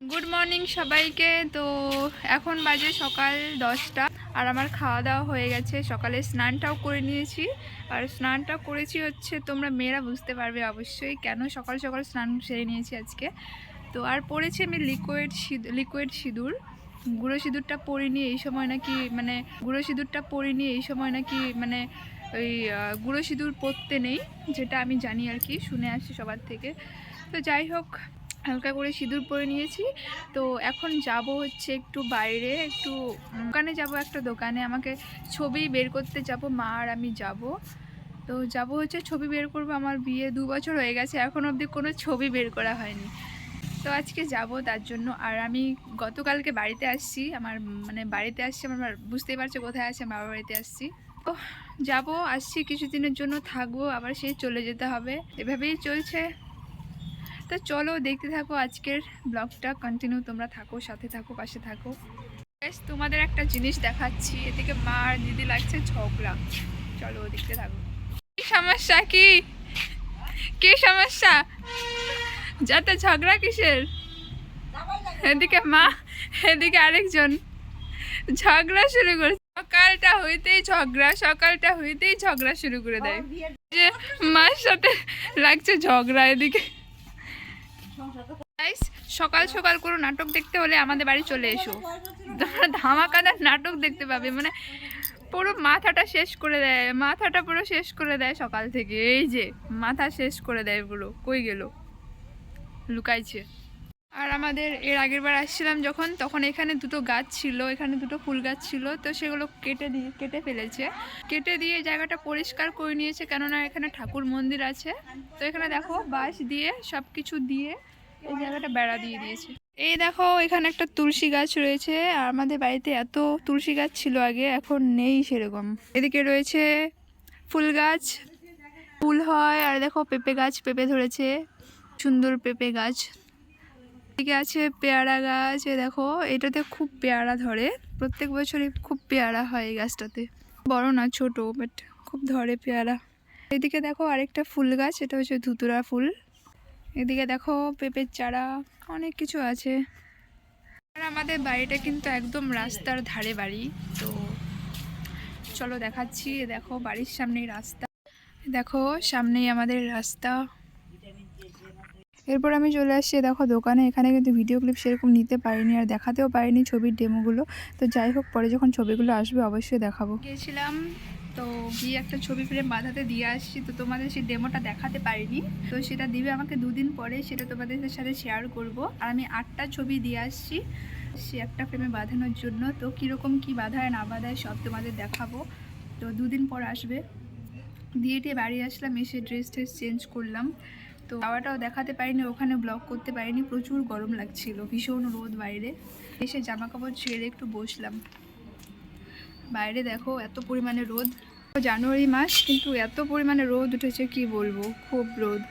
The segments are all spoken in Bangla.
গুড মর্নিং সবাইকে। তো এখন বাজে সকাল দশটা, আর আমার খাওয়া দাওয়া হয়ে গেছে। সকালে স্নানটাও করে নিয়েছি। আর স্নানটা করেছি হচ্ছে, তোমরা মেয়েরা বুঝতে পারবে অবশ্যই কেন সকাল সকাল স্নান সেরে নিয়েছি আজকে। তো আর পরেছি আমি লিকুইড লিকুইড সিঁদুর। গুঁড়ো সিঁদুরটা পরিনি এই সময় নাকি মানে গুঁড়ো সিঁদুরটা পরিনি এই সময় নাকি মানে ওই গুঁড়ো সিঁদুর পরতে নেই, যেটা আমি জানি আর কি, শুনে আসছি সবার থেকে। তো যাই হোক হালকা করে সিঁদুর পরে নিয়েছি। তো এখন যাব হচ্ছে একটু বাইরে, একটু দোকানে যাব একটা দোকানে। আমাকে ছবি বের করতে যাব, মা আর আমি যাব। তো যাব হচ্ছে ছবি বের করব, আমার বিয়ে দু বছর হয়ে গেছে, এখন অবধি কোনো ছবি বের করা হয়নি। তো আজকে যাব তার জন্য। আর আমি গতকালকে বাড়িতে আসছি, আমার মানে বাড়িতে আসছি, আমার বুঝতেই পারছ কোথায় আছে বাবা বাড়িতে আসছি। তো যাব, আসছি, কিছুদিনের জন্য থাকব, আবার সেই চলে যেতে হবে। এভাবেই চলছে। তো চলো দেখতে থাকো আজকের ব্লগটা। কন্টিনিউ তোমরা থাকো সাথে থাকো পাশে থাকো। Guys, তোমাদের একটা জিনিস দেখাচ্ছি এদিকে মা আর দিদি লাগছে ঝগড়া। চলো দেখতে থাকো। কি সমস্যা কি? কি সমস্যা? যাতে ঝগড়া কিসের? এদিকে মা এদিকে আরেকজন। ঝগড়া শুরু করে সকালটা হইতেই ঝগড়া সকালটা হইতেই ঝগড়া শুরু করে দেয়। যে মার সাথে লাগছে ঝগড়া এদিকে। সকাল সকাল কোনো নাটক দেখতে হলে আমাদের বাড়ি চলে এসো। তোমরা ধামাকাদার নাটক দেখতে পাবে মানে পুরো মাথাটা শেষ করে দেয়, মাথাটা পুরো শেষ করে দেয় সকাল থেকে। এই যে, মাথা শেষ করে দেয় পুরো। কই গেল? লুকাইছে। আর আমাদের এর আগের বার আসছিলাম যখন, তখন এখানে দুটো গাছ ছিল, এখানে দুটো ফুল গাছ ছিল, তো সেগুলো কেটে দিয়ে, কেটে ফেলেছে। কেটে দিয়ে জায়গাটা পরিষ্কার করে নিয়েছে, কেননা এখানে ঠাকুর মন্দির আছে। তো এখানে দেখো, বাঁশ দিয়ে সব কিছু দিয়ে এই জায়গাটা বেড়া দিয়ে দিয়েছে। এই দেখো, এখানে একটা তুলসী গাছ রয়েছে। আর আমাদের বাড়িতে এত তুলসী গাছ ছিল আগে, এখন নেই সেরকম। এদিকে রয়েছে ফুল গাছ, ফুল হয়, আর দেখো পেঁপে গাছ পেঁপে ধরেছে। সুন্দর পেঁপে গাছ। এদিকে আছে পেয়ারা গাছ দেখো, এটাতে খুব পেয়ারা ধরে। প্রত্যেক বছরই খুব পেয়ারা হয় এই গাছটাতে। বড় না, ছোট বাট খুব ধরে পেয়ারা। এদিকে দেখো আরেকটা ফুল গাছ, এটা হচ্ছে ধুতুরা ফুল। এদিকে দেখো পেঁপের চারা, অনেক কিছু আছে। আর আমাদের বাড়িটা কিন্তু একদম রাস্তার ধারে বাড়ি, তো চলো দেখাচ্ছি। দেখো বাড়ির সামনেই রাস্তা। দেখো সামনেই আমাদের রাস্তা। এরপর আমি চলে আসছি দেখো দোকানে। এখানে কিন্তু ভিডিও ক্লিপ সেরকম নিতে পারিনি আর দেখাতেও পারিনি ছবির ডেমোগুলো। তো যাই হোক, পরে যখন ছবিগুলো আসবে অবশ্যই দেখাবো। গিয়েছিলাম, তো গিয়ে একটা ছবি ফ্রেম বাঁধাতে দিয়ে আসছি। তো তোমাদের সেই ডেমোটা দেখাতে পারিনি। তো সেটা দিবে আমাকে দুদিন পরে, সেটা তোমাদের সাথে শেয়ার করব। আর আমি আটটা ছবি দিয়ে আসছি, সে একটা ফ্রেমে বাঁধানোর জন্য। তো কীরকম কি বাঁধায়, না বাঁধায়, সব তোমাদের দেখাবো। তো দুদিন পর আসবে। দিয়ে বাড়ি আসলাম, এসে ড্রেস ট্রেস চেঞ্জ করলাম। তো হাওয়াটাও দেখাতে পারিনি, ওখানে ব্লগ করতে পারিনি, প্রচুর গরম লাগছিল, ভীষণ রোদ বাইরে। এসে জামা কাপড় ছেড়ে একটু বসলাম। বাইরে দেখো এত পরিমাণে রোদ। জানুয়ারি মাস, কিন্তু এত পরিমাণে রোদ উঠেছে, কি বলব, খুব রোদ।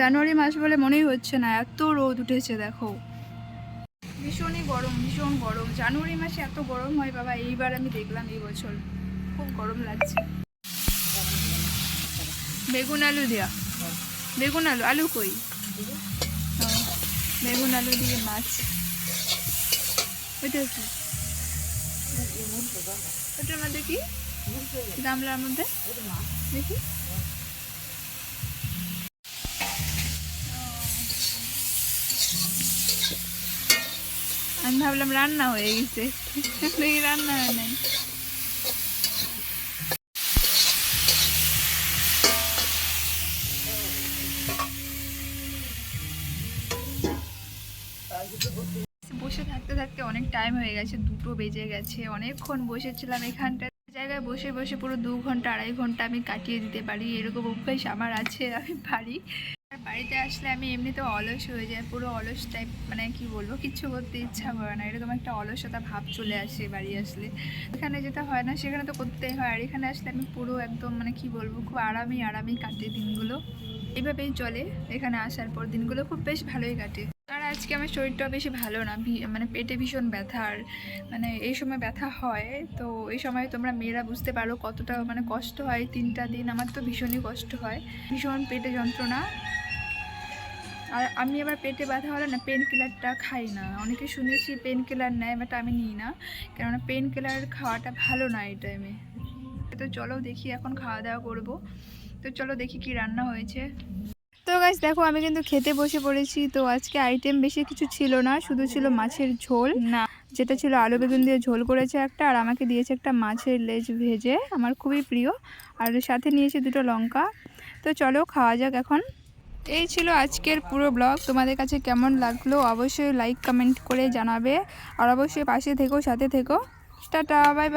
জানুয়ারি মাস বলে মনেই হচ্ছে না, এত রোদ উঠেছে দেখো। ভীষণই গরম, ভীষণ গরম। জানুয়ারি মাসে এত গরম হয়, বাবা, এইবার আমি দেখলাম এই বছর। খুব গরম লাগছে। বেগুন আলু দেয়া। বেগুন আলু আলু কই? বেগুন আলু দিয়ে মাছ। ওইটা কি? ওটার মধ্যে কি? গামলার মধ্যে? দেখি। আমি ভাবলাম রান্না হয়ে গেছে। রান্না হয় নাই। বসে থাকতে থাকতে অনেক টাইম হয়ে গেছে, দুটো বেজে গেছে। অনেকক্ষণ বসেছিলাম এখানটা জায়গায় বসে বসে পুরো দু ঘণ্টা, আড়াই ঘণ্টা আমি কাটিয়ে দিতে পারি। এরকম অভ্যাস আমার আছে, আমি পারি। আর বাড়িতে আসলে আমি এমনিতে অলস হয়ে যাই, পুরো অলস টাইপ মানে কি বলব, কিচ্ছু করতে ইচ্ছা করে না। এরকম একটা অলসতা ভাব চলে আসে বাড়ি আসলে। এখানে যেটা হয় না, সেখানে তো করতেই হয়। আর এখানে আসলে আমি পুরো একদম মানে কি বলব, খুব আরামেই আরামেই কাটে দিনগুলো। এইভাবেই চলে এখানে আসার পর। দিনগুলো খুব বেশ ভালোই কাটে। আজকে আমার শরীরটাও বেশি ভালো না মানে পেটে ভীষণ ব্যথা আর মানে এই সময় ব্যথা হয়, তো এই সময় তোমরা মেয়েরা বুঝতে পারো কতটা মানে কষ্ট হয়, তিনটা দিন আমার তো ভীষণই কষ্ট হয়, ভীষণ পেটে যন্ত্রণা। আর আমি আবার পেটে ব্যথা হলে না পেন কিলারটা খাই না, অনেকে শুনেছি পেন কিলার নেয় বাট আমি নিই না, কেননা পেন কিলার খাওয়াটা ভালো না এই টাইমে তো চলো দেখি এখন খাওয়া দাওয়া করব, তো চলো দেখি কি রান্না হয়েছে। গাছ দেখো আমি কিন্তু খেতে বসে পড়েছি। তো আজকে আইটেম বেশি কিছু ছিল না শুধু ছিল মাছের ঝোল। না। যেটা ছিল আলু বেগুন দিয়ে ঝোল করেছে একটা আর আমাকে দিয়েছে একটা মাছের লেজ ভেজে আমার খুবই প্রিয়। আর সাথে নিয়েছে দুটো লঙ্কা। তো চলো খাওয়া যাক এখন। এই ছিল আজকের পুরো ব্লগ তোমাদের কাছে কেমন লাগল অবশ্যই লাইক কমেন্ট করে জানাবে। আর অবশ্যই পাশে থেকো সাথে থেকো। Tata bye bye